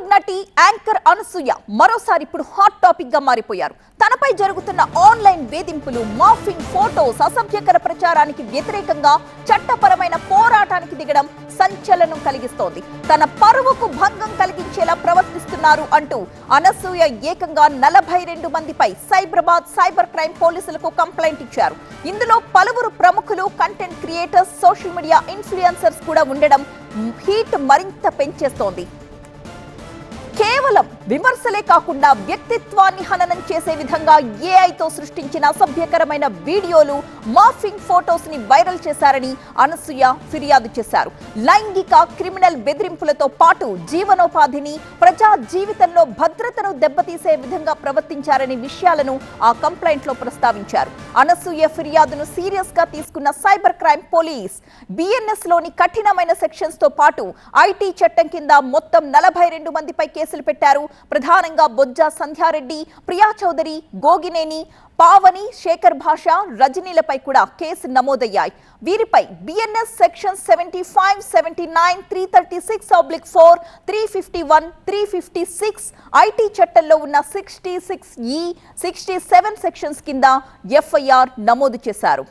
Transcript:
బాలీవుడ్ నటి యాంకర్ అనసూయ మరోసారి ఇప్పుడు హాట్ టాపిక్గా మారిపోయారు. తనపై జరుగుతున్న ఆన్లైన్ వేధింపులు మాఫింగ్ ఫోటోస్ అసభ్యకర ప్రచారానికి వ్యతిరేకంగా చట్టపరమైన పోరాటానికి దిగడం సంచలనం కలిగిస్తోంది. తన పరువుకు భంగం కలిగించేలా ప్రవర్తిస్తున్నారు అంటూ అనసూయ ఏకంగా నలభై రెండు మందిపై సైబరాబాద్ సైబర్ క్రైమ్ పోలీసులకు కంప్లైంట్ ఇచ్చారు. ఇందులో పలువురు ప్రముఖులు content creators social media influencers కూడా ఉండడం హీట్ మరింత పెంచేస్తోంది. Can't కేవలం విమర్శలే కాకుండా వ్యక్తిత్వాన్ని హననం చేసే విధంగా ఏఐతో సృష్టించిన అసభ్యకరమైన వీడియోలు మాఫింగ్ ఫోటోస్ని వైరల్ చేశారని అనసూయ ఫిర్యాదు చేశారు. లైంగిక క్రిమినల్ బెదిరింపులతో పాటు జీవనోపాధిని ప్రజా జీవితంలో భద్రతను దెబ్బతీసే విధంగా ప్రవర్తించారనే విషయాలను ఆ కంప్లైంట్లో ప్రస్తావించారు. అనసూయ ఫిర్యాదును సీరియస్గా తీసుకున్న సైబర్ క్రైమ్ పోలీస్ బిఎన్ఎస్లోని కఠినమైన సెక్షన్స్తో పాటు ఐటీ చట్టం కింద మొత్తం నలభై రెండు మందిపై కేసులు పెట్టారు. ప్రధానంగా బొజ్జా సంధ్యారెడ్డి ప్రియా చౌదరి గోగినేని పావని శేఖర్ భాష రజనీలపై కూడా కేసు నమోదయ్యాయి. వీరిపై BNS section seventy five seventy nine three thirty six oblique four three fifty one three fifty six IT చట్టంలో ఉన్న sixty six E sixty seven sections కింద ఎఫ్ఐఆర్ నమోదు చేశారు.